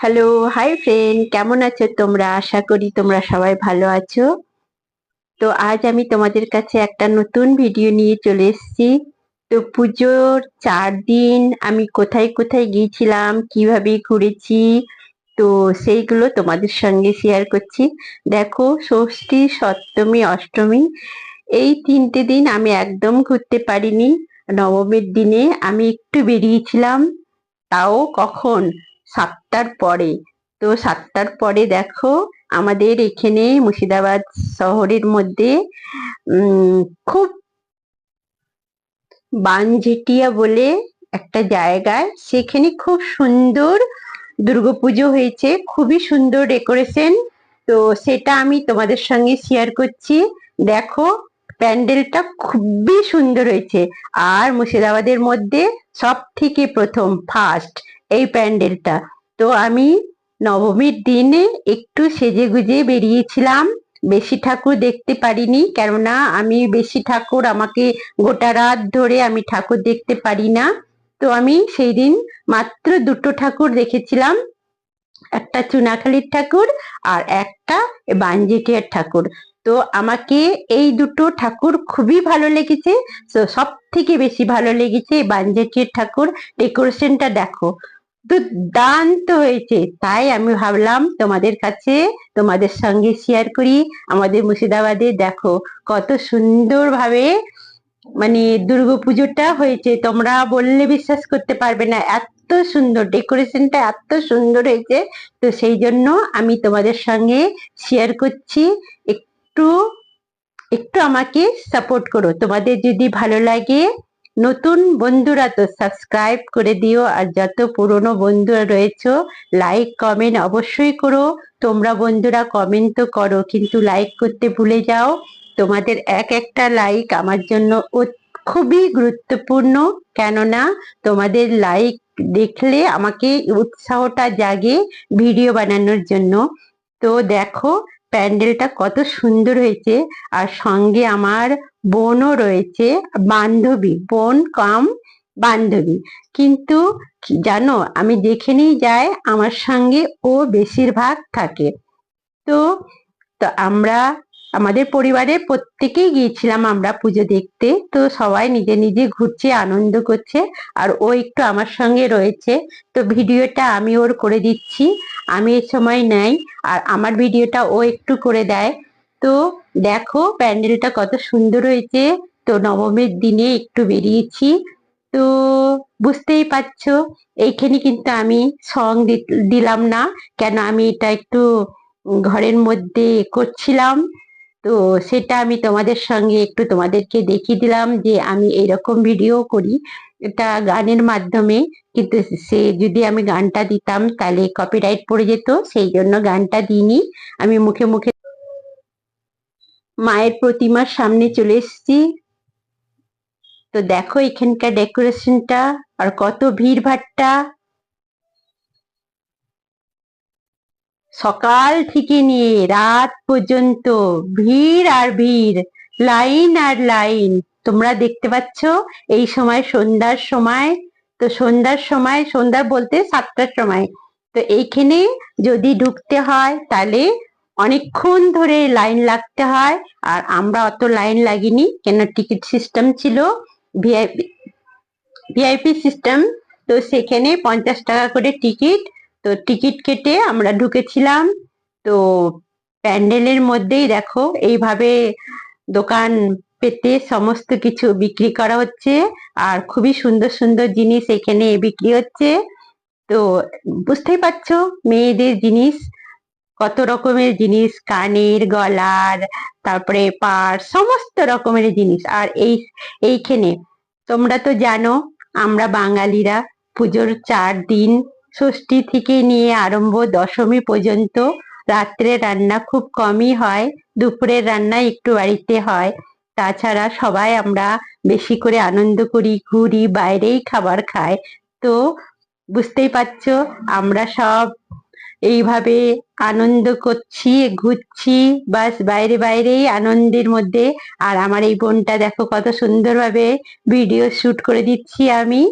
Hello hi friend কেমন আছো তোমরা? আশা করি তোমরা সবাই ভালো আছো। তো আজ আমি তোমাদের কাছে একটা নতুন ভিডিও নিয়ে চলে এসেছি। তো পুজোর চার দিন আমি কোথায় কোথায় গিয়েছিলাম, কীভাবে ঘুরেছি, তো সেইগুলো তোমাদের সঙ্গে শেয়ার করছি। দেখো, ষষ্ঠী, সপ্তমী, অষ্টমী, এই তিনটে দিন আমি একদম ঘুরতে পারিনি। নবমীর দিনে আমি একটু বেরিয়েছিলাম, তাও কখন? সাতটার পরে। তো সাতটার পরে দেখো, আমাদের এখানে মুর্শিদাবাদ শহরের মধ্যে খুব বানঝেটিয়া বলে একটা জায়গায়। সেখানে খুব সুন্দর দুর্গাপুজো হয়েছে, খুবই সুন্দর ডেকোরেশন। তো সেটা আমি তোমাদের সঙ্গে শেয়ার করছি। দেখো, প্যান্ডেলটা খুবই সুন্দর হয়েছে। আর মুর্শিদাবাদের মধ্যে সব থেকে প্রথম ফার্স্ট এই প্যান্ডেলটা। তো আমি নবমীর দিনে একটু সেজে গুজে বেরিয়েছিলাম। বেশি ঠাকুর দেখতে পারিনি, কেননা আমি বেশি ঠাকুর আমাকে গোটা রাত ধরে আমি ঠাকুর দেখতে পারি না। তো আমি সেই দিন মাত্র দুটো ঠাকুর দেখেছিলাম। একটা চুনাখালীর ঠাকুর আর একটা বাঞ্জেটিয়ার ঠাকুর। তো আমাকে এই দুটো ঠাকুর খুবই ভালো লেগেছে। তো সব থেকে বেশি ভালো লেগেছে বাঞ্জেটিয়ার ঠাকুর। ডেকোরেশনটা দেখো। দুর্দান্ত হয়েছে। তাই আমি ভাবলাম তোমাদের কাছে, তোমাদের সঙ্গে শেয়ার করি। আমাদের মুর্শিদাবাদে দেখো, কত সুন্দরভাবে মানে দুর্গাপুজোটা হয়েছে। তোমরা বললে বিশ্বাস করতে পারবে না, এত সুন্দর ডেকোরেশনটা এত সুন্দর হয়েছে। তো সেই জন্য আমি তোমাদের সঙ্গে শেয়ার করছি। একটু একটু আমাকে সাপোর্ট করো। তোমাদের যদি ভালো লাগে নতুন বন্ধুরা তো সাবস্ক্রাইব করে দিও, আর যত পুরনো বন্ধুরা রয়েছে লাইক কমেন্ট অবশ্যই করো। তোমরা বন্ধুরা কমেন্ট তো করো, কিন্তু লাইক করতে ভুলে যাও। তোমাদের এক একটা লাইক আমার জন্য খুবই গুরুত্বপূর্ণ। কেননা, তোমাদের লাইক দেখলে আমাকে উৎসাহটা জাগে ভিডিও বানানোর জন্য। তো দেখো, প্যান্ডেলটা কত সুন্দর হয়েছে। আর সঙ্গে আমার বোনও রয়েছে, বান্ধবী, বোন কম, বান্ধবী। কিন্তু জানো, আমি যেখানেই যাই, আমার সঙ্গে ও বেশিরভাগ থাকে। তো তো আমরা, আমাদের পরিবারে প্রত্যেকেই গিয়েছিলাম আমরা পুজো দেখতে। তো সবাই নিজে নিজে ঘুরছে, আনন্দ করছে, আর ও একটু আমার সঙ্গে রয়েছে। তো ভিডিওটা আমি ওর করে দিচ্ছি, আমি এ সময় নেই, আর আমার ভিডিওটা ও একটু করে দেয়। তো দেখো প্যান্ডেলটা কত সুন্দর হয়েছে। তো নবমীর দিনে একটু বেরিয়েছি। তো বুঝতেই পারছ, এইখানে কিন্তু আমি সং দিলাম না। কেন আমি এটা একটু ঘরের মধ্যে করছিলাম। তো সেটা আমি তোমাদের সঙ্গে একটু তোমাদেরকে দেখিয়ে দিলাম যে আমি এইরকম ভিডিও করি। এটা গানের মাধ্যমে। কিন্তু সে যদি আমি গানটা দিতাম তাহলে কপিরাইট পড়ে যেত, সেই জন্য গানটা দিইনি। আমি মুখে মুখে মায়ের প্রতিমার সামনে চলে এসেছি। তো দেখো এখানকার ডেকোরেশনটা আর কত ভিড় ভাট্টা সকাল থেকে নিয়ে রাত পর্যন্ত ভিড় আর ভিড়, লাইন আর লাইন। তোমরা দেখতে পাচ্ছ এই সময় সন্ধ্যার সময়। তো সন্ধ্যার সময়, সন্ধ্যা বলতে সাতটার সময়। তো এইখানে যদি ঢুকতে হয় তাহলে অনেকক্ষণ ধরে লাইন লাগতে হয়, আর আমরা অত লাইন লাগিনি, কেন টিকিট সিস্টেম ছিল ভিআইপি সিস্টেম, তো সেখানে পঞ্চাশ টাকা করে টিকিট, তো টিকিট কেটে আমরা ঢুকেছিলাম, তো প্যান্ডেলের মধ্যেই দেখো, এইভাবে দোকান পেতে সমস্ত কিছু বিক্রি করা হচ্ছে, আর খুবই সুন্দর সুন্দর জিনিস এখানে বিক্রি হচ্ছে, তো বুঝতেই পারছ, মেয়েদের জিনিস কত রকমের জিনিস, কানের, গলার, তারপরে পার, সমস্ত রকমের জিনিস। আর এই, এইখানে তোমরা তো জানো, আমরা বাঙালিরা পুজোর চার দিন ষষ্ঠী থেকে নিয়ে আরম্ভ দশমী পর্যন্ত রাত্রে রান্না খুব কমই হয়, দুপুরের রান্না একটু বাড়িতে হয়। তাছাড়া সবাই আমরা বেশি করে আনন্দ করি, ঘুরি, বাইরেই খাবার খাই। তো বুঝতেই পারছ, আমরা সব এইভাবে আনন্দ করছি, ঘুরছি, বাস বাইরে বাইরেই আনন্দের মধ্যে। আর আমার এই বোনটা দেখো কত সুন্দরভাবে ভিডিও শুট করে দিচ্ছি আমি।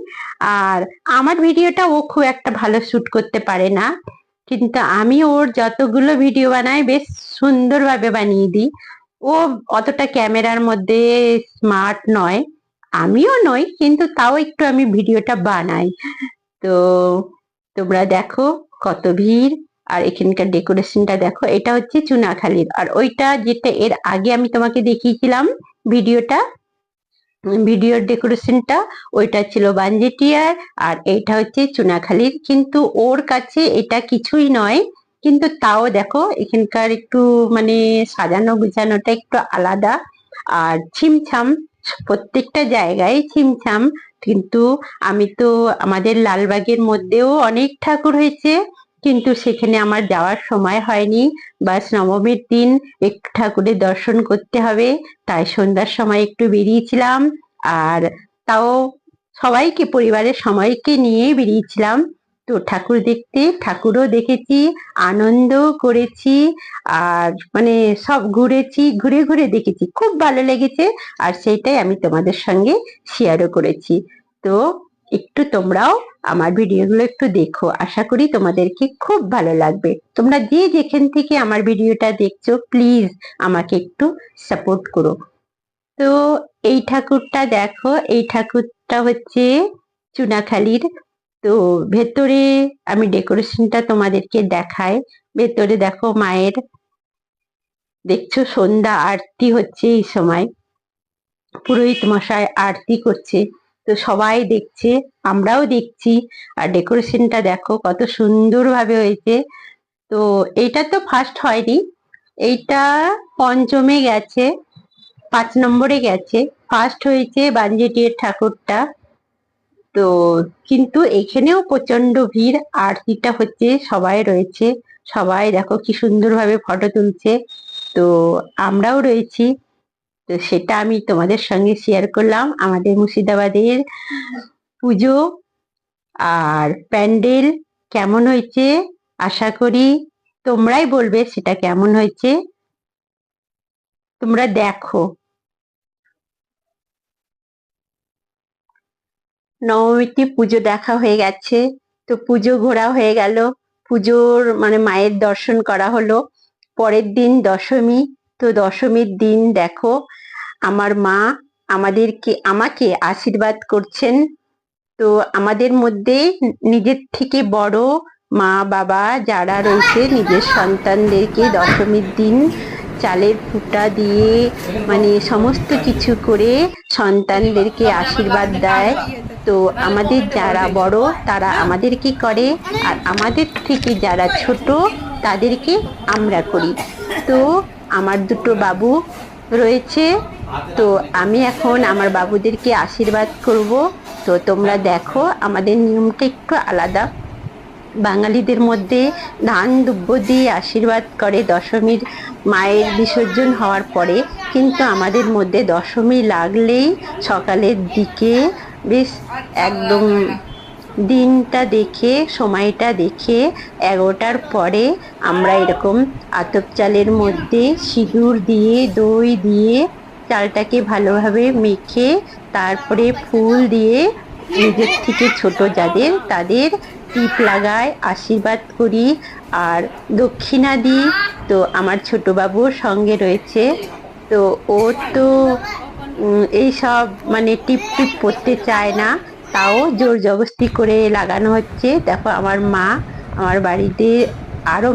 আর আমার ভিডিওটা ও খুব একটা ভালো শুট করতে পারে না। কিন্তু আমি ওর যতগুলো ভিডিও বানাই, বেশ সুন্দরভাবে বানিয়ে দিই। ও অতটা ক্যামেরার মধ্যে স্মার্ট নয়। আমিও নই, কিন্তু তাও একটু আমি ভিডিওটা বানাই। তো তোমরা দেখো কত ভিড়? আর এখানকার ডেকোরেশনটা দেখো, এটা হচ্ছে চুনাখালির। আর ওইটা যেটা এর আগে আমি তোমাকে দেখিয়েছিলাম ভিডিওটা ভিডিওর ডেকোরেশনটা, ওইটা ছিল বাঞ্জেটিয়ার আর এইটা হচ্ছে চুনাখালির। কিন্তু ওর কাছে এটা কিছুই নয়, কিন্তু তাও দেখো, এখানকার একটু মানে সাজানো গুছানোটা একটু আলাদা। আর ছিমছাম প্রত্যেকটা জায়গায় ছিমছাম, কিন্তু আমি তো আমাদের লালবাগের মধ্যেও অনেক ঠাকুর হয়েছে, কিন্তু সেখানে আমার যাওয়ার সময় হয়নি। বাস নবমীর দিন একটু ঠাকুরের দর্শন করতে হবে, তাই সন্ধ্যার সময় একটু বেরিয়েছিলাম, আর তাও সবাইকে, পরিবারের সবাইকে নিয়ে বেরিয়েছিলাম। তো ঠাকুর দেখতে, ঠাকুরও দেখেছি আনন্দ করেছি, আর মানে সব ঘুরেছি, ঘুরে ঘুরে দেখেছি। খুব ভালো লেগেছে, আর সেইটাই আমি তোমাদের সঙ্গে শেয়ারও করেছি। তো একটু তোমরাও আমার ভিডিওগুলো একটু দেখো। আশা করি তোমাদেরকে খুব ভালো লাগবে। তোমরা যে যেখান থেকে আমার ভিডিওটা দেখছ প্লিজ আমাকে একটু সাপোর্ট করো। তো এই ঠাকুরটা দেখো, এই ঠাকুরটা হচ্ছে চুনাখালির তো ভেতরে আমি ডেকোরেশনটা তোমাদেরকে দেখাই। ভেতরে দেখো মায়ের, দেখছ সন্ধ্যা আরতি হচ্ছে এই সময়। পুরোহিত মশাই আরতি করছে। তো সবাই দেখছে, আমরাও দেখছি। আর ডেকোরেশনটা দেখো কত সুন্দরভাবে হয়েছে। তো এটা তো ফার্স্ট হয়নি, এইটা পঞ্চমে গেছে, পাঁচ নম্বরে গেছে। ফার্স্ট হয়েছে বাঞ্জেটির ঠাকুরটা। তো কিন্তু এখানেও প্রচণ্ড ভিড় আরতিটা হচ্ছে সবাই রয়েছে। সবাই দেখো কি সুন্দরভাবে ফটো তুলছে। তো আমরাও রয়েছি। তো সেটা আমি তোমাদের সঙ্গে শেয়ার করলাম। আমাদের মুর্শিদাবাদের পুজো আর প্যান্ডেল কেমন হয়েছে? আশা করি তোমরাই বলবে সেটা কেমন হয়েছে। তোমরা দেখো। নবমীতে পুজো দেখা হয়ে গেছে। তো পুজো ঘোরা হয়ে গেল। পুজোর মানে মায়ের দর্শন করা হলো। পরের দিন দশমী। তো দশমীর দিন দেখো, আমার মা আমাদেরকে, আমাকে আশীর্বাদ করছেন। তো আমাদের মধ্যে নিজের থেকে বড় মা বাবা যারা রয়েছে, নিজের সন্তানদেরকে দশমীর দিন চালের ফুটা দিয়ে মানে সমস্ত কিছু করে সন্তানদেরকে আশীর্বাদ দেয়। তো আমাদের যারা বড়, তারা আমাদেরকে করে আর আমাদের থেকে যারা ছোট, তাদেরকে আমরা করি। তো আমার দুটো বাবু রয়েছে। তো আমি এখন আমার বাবুদেরকে আশীর্বাদ করব। তো তোমরা দেখো, আমাদের নিয়মটা একটু আলাদা। বাঙালিদের মধ্যে ধান দুব্য দিয়ে আশীর্বাদ করে দশমীর মায়ের বিসর্জন হওয়ার পরে, কিন্তু আমাদের মধ্যে দশমী লাগলেই সকালের দিকে বেশ একদম দিনটা দেখে, সময়টা দেখে এগারোটার পরে আমরা এরকম আতপ চালের মধ্যে সিঁদুর দিয়ে, দই দিয়ে চালটাকে ভালোভাবে মেখে, তারপরে ফুল দিয়ে নিজের থেকে ছোট যাদের, তাদের টিপ লাগাই আশীর্বাদ করি আর দক্ষিণা দিই। তো আমার ছোট বাবুর সঙ্গে রয়েছে। তো ও তো এই সব মানে টিপ টিপ পড়তে চায় না। তাও জোর জবস্তি করে লাগানো হচ্ছে। দেখো আমার মা আমার বাড়িতে আরও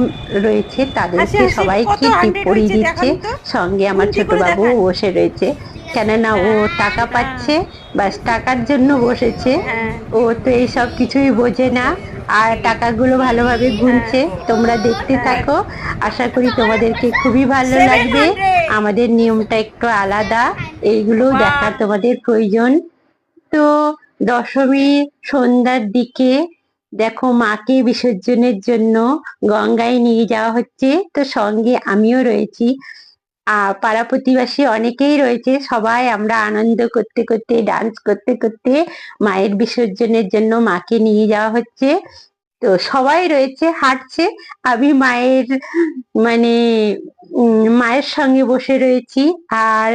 রয়েছে। তাদেরকে সবাইকে টিপ পরিয়ে দিচ্ছে। সঙ্গে আমার ছোট বাবু বসে রয়েছে। কেননা ও টাকা পাচ্ছে বাস টাকার জন্য বসেছে। হ্যাঁ। ও তো এইসব কিছুই বোঝে না। আর টাকাগুলো ভালোভাবে গুনছে। তোমরা দেখতে থাকো। আশা করি তোমাদেরকে খুবই ভালো লাগবে। আমাদের নিয়মটা একটু আলাদা। এইগুলো দেখার তোমাদের প্রয়োজন। তো দশমী সন্ধ্যার দিকে দেখো মাকে বিসর্জনের জন্য গঙ্গায় নিয়ে যাওয়া হচ্ছে। তো সঙ্গে আমিও রয়েছি। পাড়া প্রতিবাসী অনেকেই রয়েছে। সবাই আমরা আনন্দ করতে করতে ডান্স করতে করতে মায়ের বিসর্জনের জন্য মাকে নিয়ে যাওয়া হচ্ছে। তো সবাই রয়েছে, হাঁটছে। আমি মায়ের মানে মায়ের সঙ্গে বসে রয়েছি। আর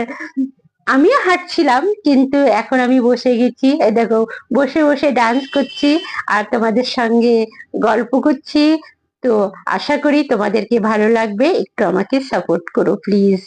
আমিও হাঁটছিলাম, কিন্তু এখন আমি বসে গেছি। দেখো, বসে বসে ডান্স করছি আর তোমাদের সঙ্গে গল্প করছি। তো আশা করি তোমাদেরকে ভালো লাগবে। একটু আমাকে সাপোর্ট করো প্লিজ